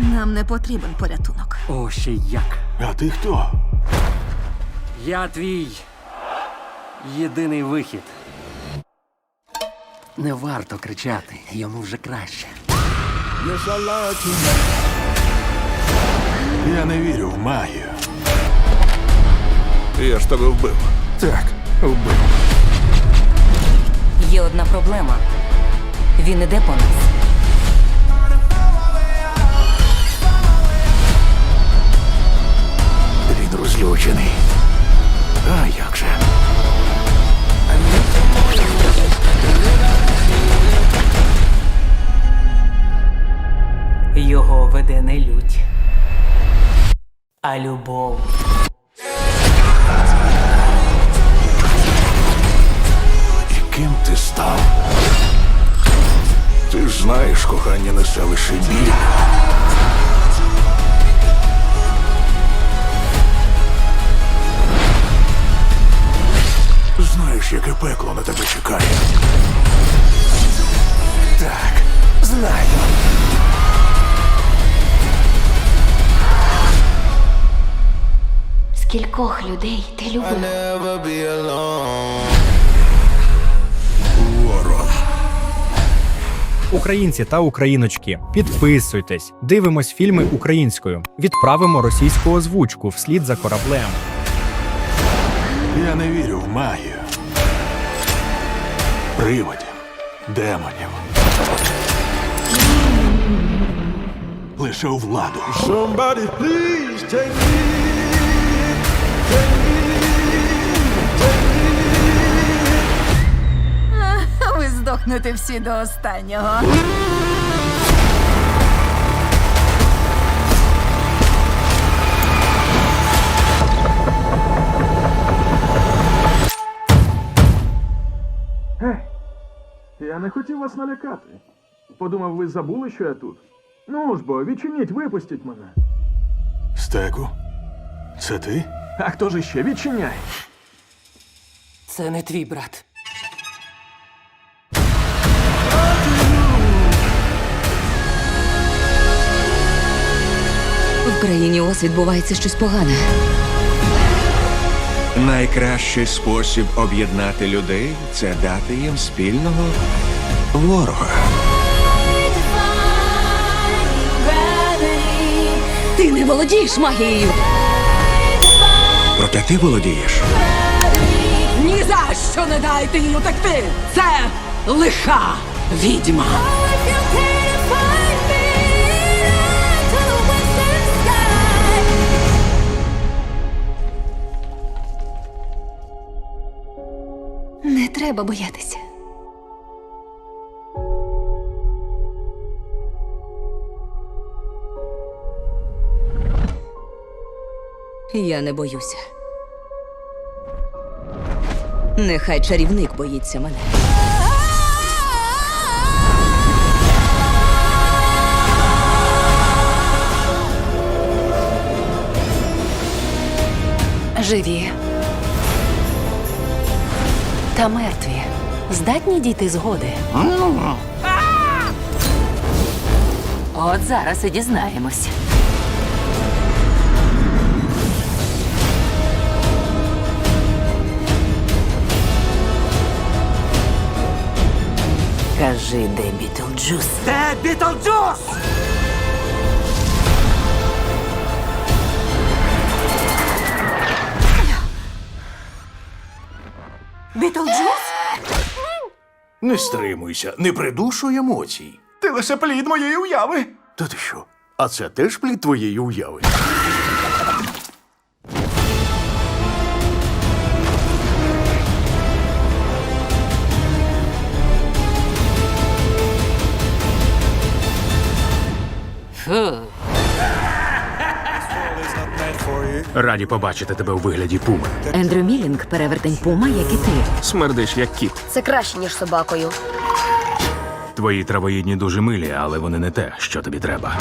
Нам не потрібен порятунок. О, ще як. А ти хто? Я твій єдиний вихід. Не варто кричати, йому вже краще. Я не вірю в магію. Я ж тебе вбив. Так, вбив. Є одна проблема. Він іде по нас. Він. А як же? Його веде не лють, а любов. І ким ти став? Ти ж знаєш, кохання несе лише біль. Знаєш, яке пекло на тебе чекає. Так, знаю. Скількох людей ти любив? Українці та україночки, підписуйтесь, дивимось фільми українською, відправимо російську озвучку вслід за кораблем. Я не вірю в магію. Приводів, демонів. Лише у владу. Somebody please take me. Ви здохнете всі до останнього. Не хотів вас налякати. Подумав, ви забули, що я тут. Ну ж бо, відчиніть, випустіть мене. Стеку? Це ти? А хто ж іще відчиняй? Це не твій брат. В країні ОС відбувається щось погане. Найкращий спосіб об'єднати людей це дати їм спільного ворога. Ти не володієш магією. Проте ти володієш. Ні за що не дайте їй утекти. Це лиха відьма. Не треба боятися. Я не боюся. Нехай чарівник боїться мене. Живі. Та мертві. Здатні дійти згоди. От зараз і дізнаємось. Кажи, де Бітлджус? Де Бітлджус? Бітлджус? Не стримуйся, не придушуй емоцій. Ти лише плід моєї уяви. Та ти що? А це теж плід твоєї уяви. Раді побачити тебе у вигляді пуми. Ендрю Мілінг перевертень пума, як і ти. Смердиш як кіт. Це краще, ніж собакою. Твої травоїдні дуже милі, але вони не те, що тобі треба.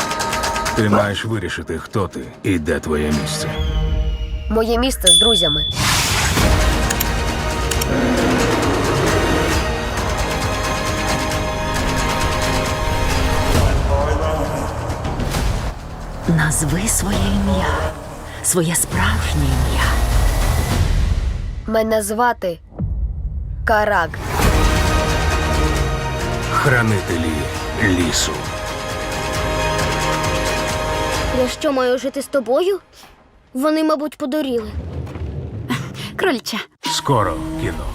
Ти маєш вирішити, хто ти і де твоє місце. Моє місце з друзями. Назви своє ім'я, своє справжнє ім'я. Мене звати Карак. Хранителі лісу. Я що маю жити з тобою? Вони, мабуть, подоріли. Крольча. Скоро в кіно.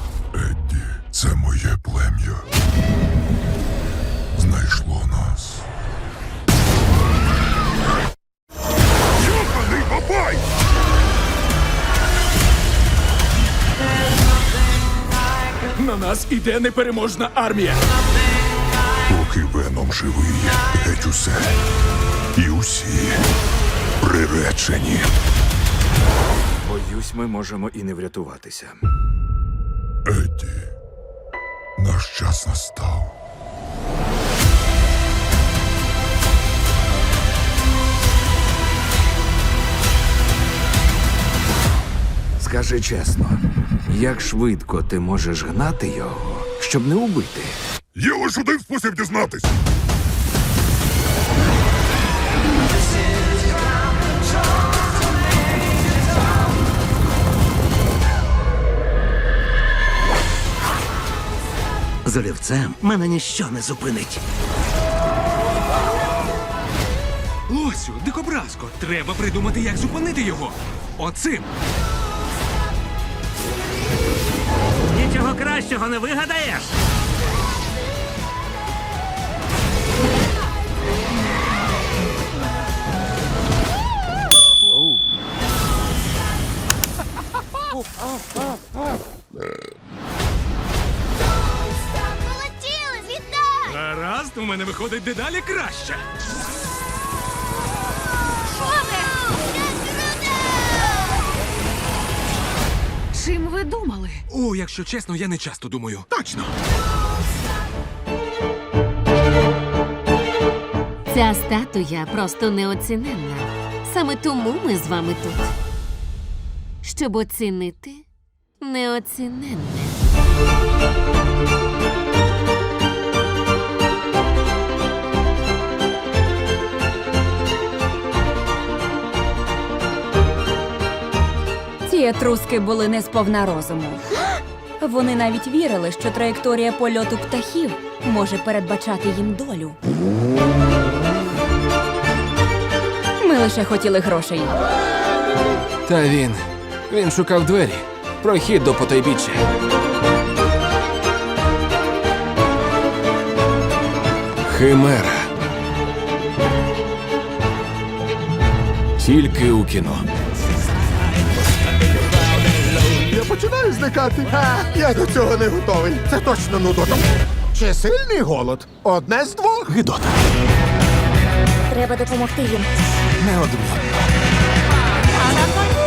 Нас іде непереможна армія. Поки веном живий, геть усе. І усі приречені. Боюсь, ми можемо і не врятуватися. Едді, наш час настав. Скажи чесно, як швидко ти можеш гнати його, щоб не убити? Є лише один спосіб дізнатись. З олівцем мене ніщо не зупинить. Лосю, дикобразко, треба придумати, як зупинити його. Оцим. Нічого кращого не вигадаєш. Гаразд, у мене виходить дедалі краще. Чим ви думали? О, якщо чесно, я не часто думаю. Точно. Ця статуя просто неоціненна. Саме тому ми з вами тут. Щоб оцінити неоціненне. Етруски були не сповна розуму. Вони навіть вірили, що траєкторія польоту птахів може передбачати їм долю. Ми лише хотіли грошей. Та він. Він шукав двері. Прохід до потайбіччя. Химера. Тільки у кіно. Починаю зникати. А, я до цього не готовий. Це точно нудота. Чи сильний голод? Одне з двох. Гидота. Треба допомогти їм. Неодмінно.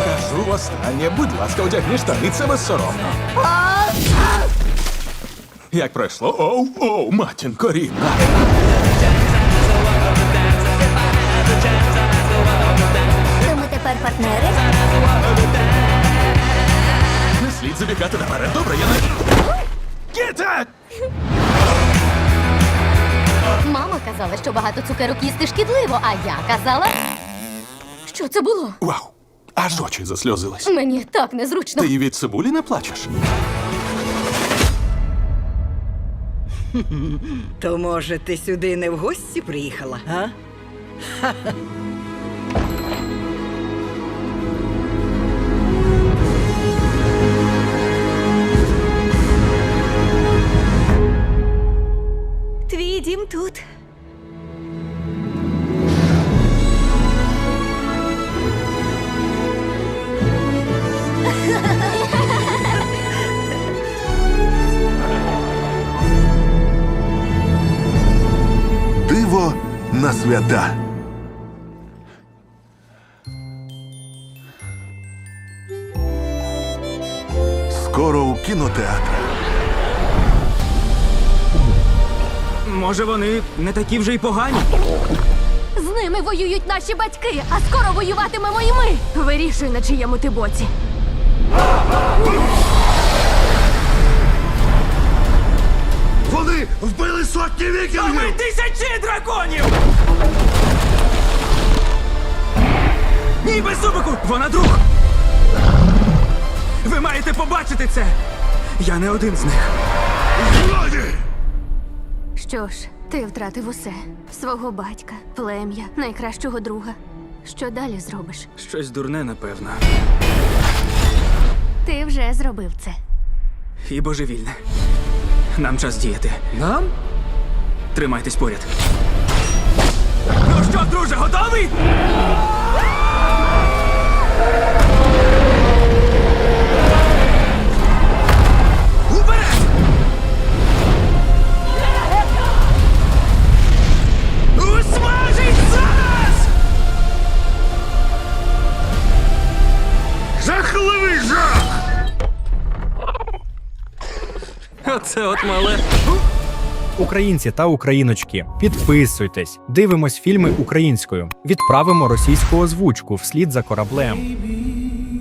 Кажу востаннє, будь ласка, одягни штани, це безсоромно. Як пройшло? Оу, оу, матінко рідна. Ми тепер партнери. Забігати наперед. Добре, я не. Гіта! Мама казала, що багато цукерок їсти шкідливо, а я казала. Що це було? Вау! Аж очі засльозились. Мені так незручно. Ти від цибулі не плачеш? То може ти сюди не в гості приїхала, а? На. Скоро у кінотеатрах. Може, вони не такі вже й погані. З ними воюють наші батьки, а скоро воюватимемо і ми. Вирішуй, на чиєму ти боці. Вони вбили сотні вікінгів! Тисячі драконів! Ні, без зубику! Вона друг! Ви маєте побачити це! Я не один з них. Що ж, ти втратив усе: свого батька, плем'я, найкращого друга. Що далі зробиш? Щось дурне, напевно. Ти вже зробив це. І божевільне. Нам час діяти. Нам? Тримайтесь поряд. Ну що, друже, готовий? Уперед! Усмажить зараз! Жахливий жах! Оце от мале. Українці та україночки, підписуйтесь, дивимось фільми українською, відправимо російську озвучку вслід за кораблем.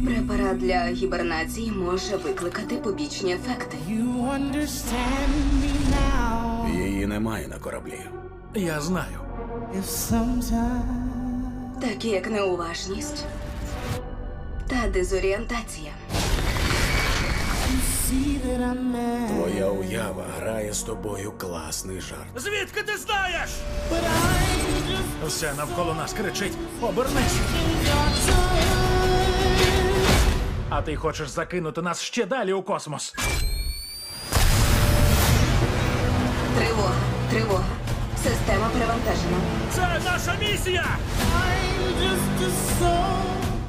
Препарат для гібернації може викликати побічні ефекти. Її немає на кораблі. Я знаю. Такі як неуважність та дезорієнтація. Твоя уява грає з тобою класний жарт. Звідки ти знаєш? Все навколо нас кричить Обернись. А ти хочеш закинути нас ще далі у космос. Тривога, тривога. Система перевантажена. Це наша місія!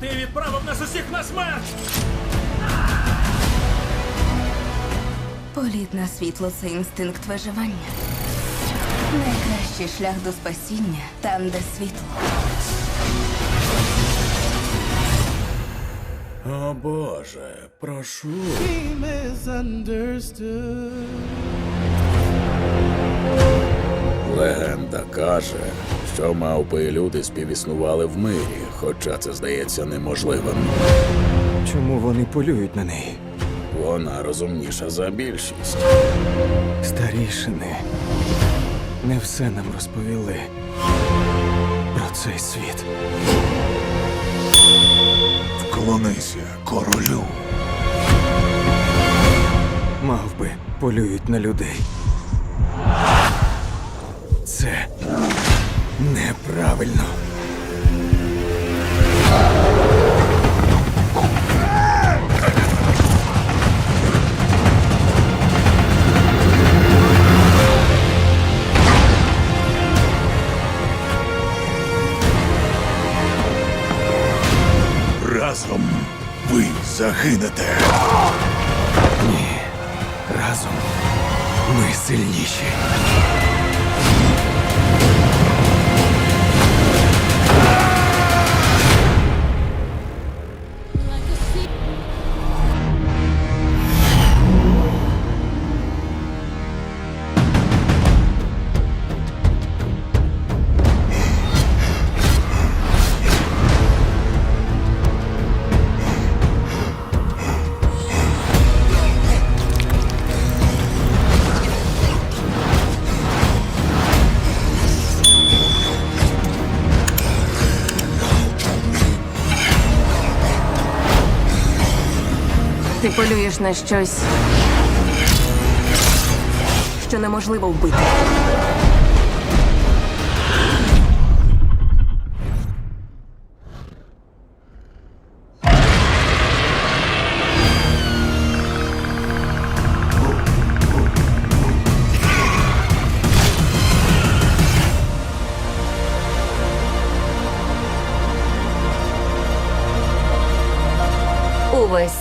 Ти відправив нас усіх на смерть! Політ на світло це інстинкт виживання. Найкращий шлях до спасіння там, де світло. О Боже, прошу. Легенда каже, що мавпи і люди співіснували в мирі, хоча це здається неможливим. Чому вони полюють на неї? Вона розумніша за більшість. Старішини не все нам розповіли про цей світ. Вклонися королю. Мавби полюють на людей. Це неправильно. Ви Ні. Разом ми сильніші. Ти полюєш на щось, що неможливо вбити.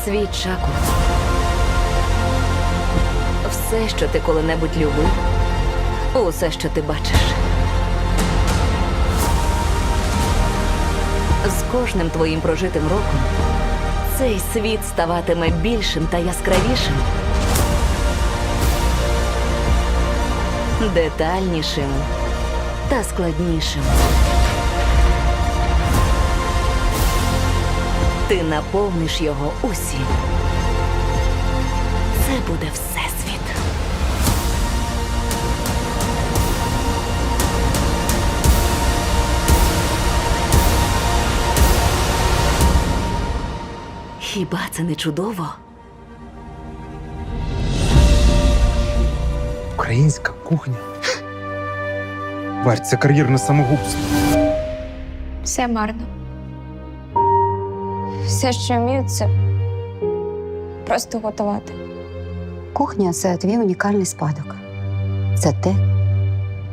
Світ шаку. Все, що ти коли-небудь любив, усе, що ти бачиш. З кожним твоїм прожитим роком цей світ ставатиме більшим та яскравішим, детальнішим та складнішим. Ти наповниш його усім. Це буде всесвіт. Хіба це не чудово? Українська кухня. Варь, це кар'єрне самогубство. Все марно. Все, що вмію, це просто готувати. Кухня це твій унікальний спадок. Це те,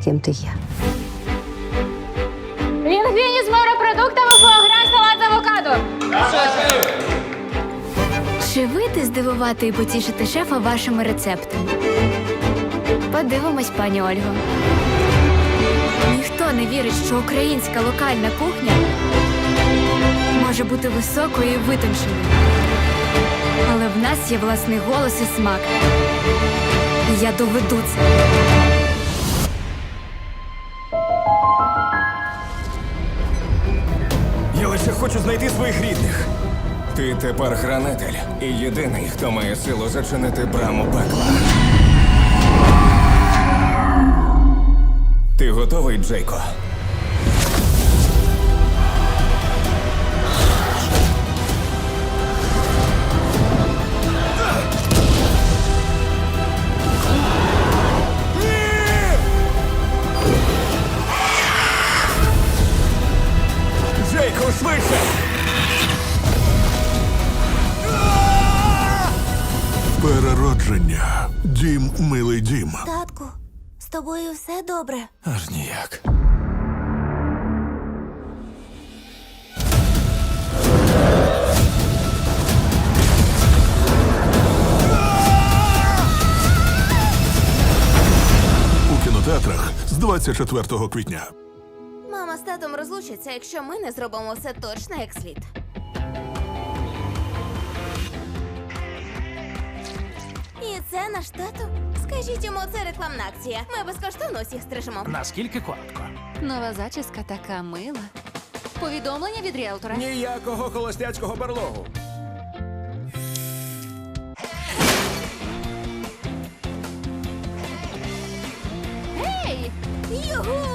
ким ти є. Лінгвіні з морепродуктами, фуагра, салат з авокадо. Чи вийти здивувати і потішити шефа вашими рецептами? Подивимось, пані Ольго. Ніхто не вірить, що українська локальна кухня може бути високою і витонченою. Але в нас є власний голос і смак. І я доведу це. Я лише хочу знайти своїх рідних. Ти тепер хранитель і єдиний, хто має силу зачинити браму пекла. Ти готовий, Джейко? Джейко, тобою все добре. Аж ніяк. У кінотеатрах з 24 квітня. Мама з татом розлучаться, якщо ми не зробимо все точно як слід. І це наш тато? Скажіть йому, це рекламна акція. Ми безкоштовно усіх стрижемо. Наскільки коротко? Нова зачіска така мила. Повідомлення від ріелтора. Ніякого холостяцького барлогу. Ей! Югу!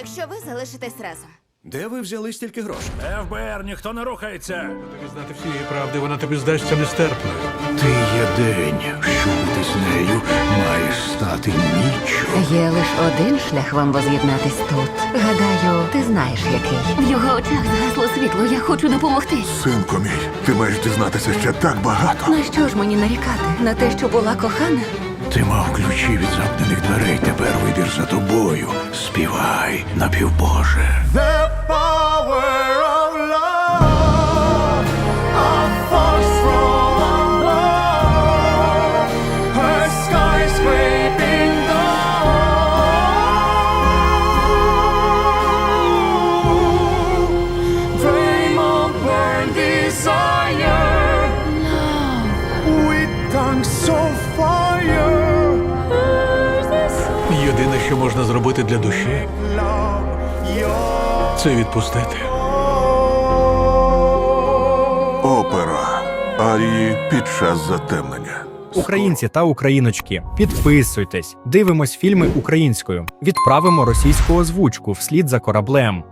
Якщо ви залишитесь разом. Де ви взяли стільки грошей? ФБР, ніхто не рухається. Тобі Знати всієї правди, вона тобі здасться нестерпною. Ти є день, що бути з нею маєш стати ніччю. Є лише один шлях вам воз'єднатись тут. Гадаю, ти знаєш який. В його очах згасло світло, я хочу допомогти. Синко мій, ти маєш дізнатися ще так багато. На що ж мені нарікати? На те, що була кохана? Ти мав ключі від замкнених дверей, тепер вибір за тобою. Співай, напівбоже. The що можна зробити для душі, це відпустити. Опера. Арії під час затемнення. Українці та україночки, підписуйтесь, дивимось фільми українською, відправимо російську озвучку вслід за кораблем.